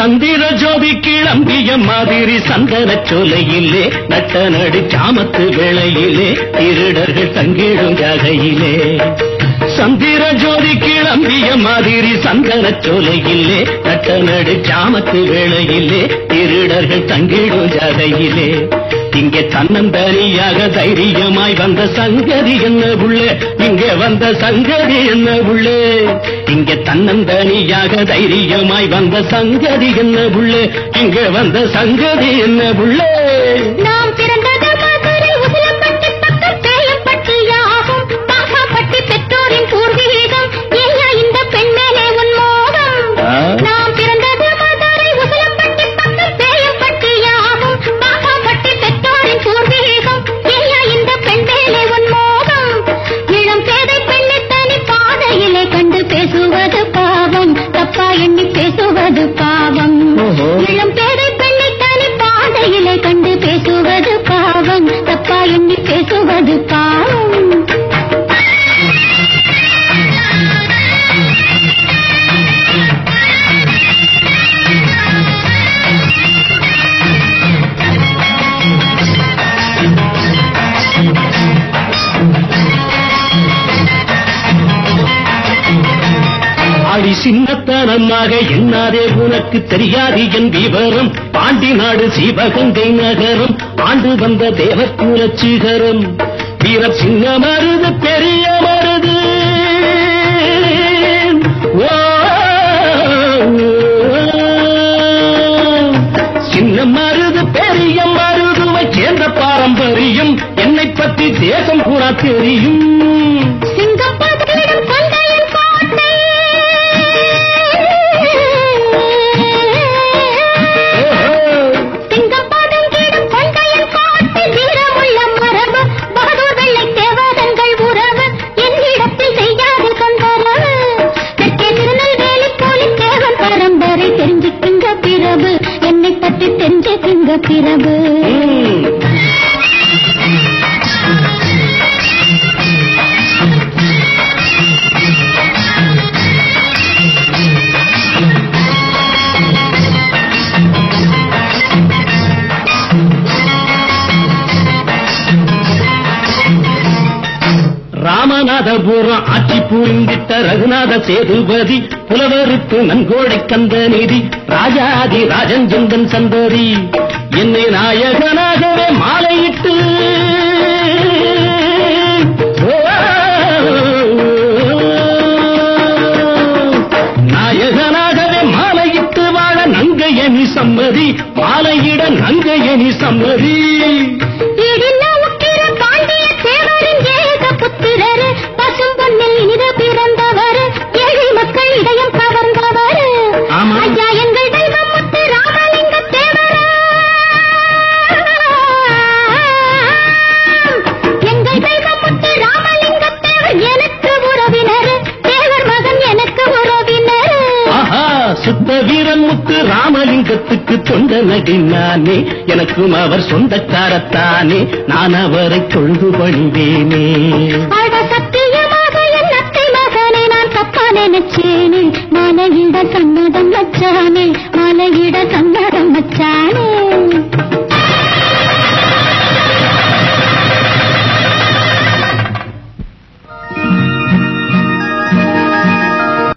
சந்திர ஜோதி கிளம்பிய மாதிரி சந்தன சோலையிலே நட்ட நடு சாமத்து வேளையிலே திருடர்கள் தங்கிடும் ககையிலே சந்திர ஜோதி கிளம்பிய மாதிரி சந்தன சோலையிலே நட்ட நடு ஜாமத்து வேளையிலே திருடர்கள் தங்கிடும் ஜதையிலே இங்கே தன்னந்தனியாக தைரியமாய் வந்த சங்கதி என்ன உள்ளே? இங்கே வந்த சங்கதி என்ன உள்ளே? இங்கே தன்னந்தனியாக தைரியமாய் வந்த சங்கதி என்ன உள்ளே? இங்கே வந்த சங்கதி என்ன உள்ளே? அடி சின்னத்தனமாக என்னாதே உனக்கு தெரியாது என் விவரம். பாண்டி நாடு சிவகங்கை நகரம். ஆண்டு வந்த தேவக்குல சிகரம். வீர சின்ன மருது பெரிய மருது. சின்ன மருது பெரிய மருதுவை சேர்ந்த பாரம்பரியம். என்னை பற்றி தேசம் பூரா தெரியும். இரவு. ராமநாதபுரம் ஆட்சி புரிந்திட்ட ரகுநாத சேதுபதி புலவருக்கு நன்கோடை கந்த நிதி ராஜாதி ராஜஞ்சந்தன் சந்ததி. என்னை நாயகனாகவே மாலையிட்டு. நாயகனாகவே மாலையிட்டு வாழ நங்கையனி சம்மதி மாலையிட நங்கையனி சம்மதி. வீரன் முத்து ராமலிங்கத்துக்கு தொண்ட நடினானே எனக்கும் அவர் சொந்தக்காரத்தானே நான் அவரை தொழுது பணிவேனே.